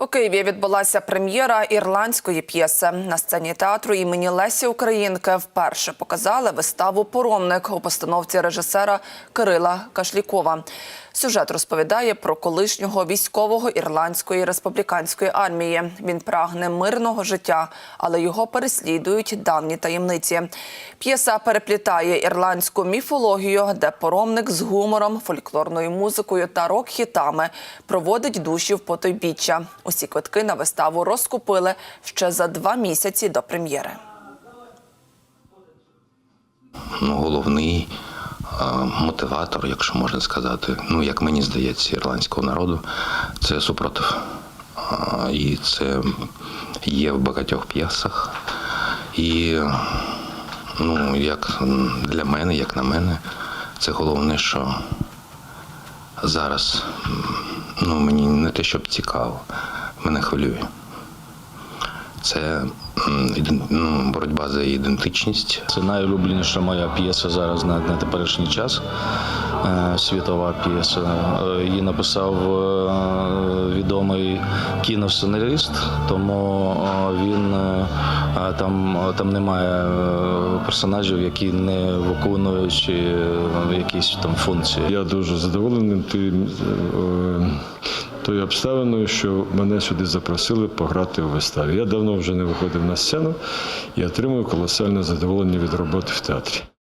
У Києві відбулася прем'єра ірландської п'єси. На сцені театру імені Лесі Українки вперше показали виставу Поромник у постановці режисера Кирила Кашлікова. Сюжет розповідає про колишнього військового ірландської республіканської армії. Він прагне мирного життя, але його переслідують давні таємниці. П'єса переплітає ірландську міфологію, де поромник з гумором, фольклорною музикою та рок-хітами проводить душі в потойбіччя. Усі квитки на виставу розкупили ще за два місяці до прем'єри. ну, головний мотиватор, якщо можна сказати, ну як мені здається, ірландського народу, це супротив. І це є в багатьох п'єсах. І ну, як для мене, як на мене, це головне, що зараз ну, мені не те, щоб цікаво, мене хвилює. Це ну, боротьба за ідентичність, Це найулюбленіша моя п'єса зараз на, на теперішній час. Е, світова п'єса. Е, Її написав е, відомий кіносценарист, тому він там, там немає персонажів, які не виконують якісь там функції. Я дуже задоволений тим, тою обставиною, що мене сюди запросили пограти у виставі. Я давно вже не виходив на сцену і отримую колосальне задоволення від роботи в театрі.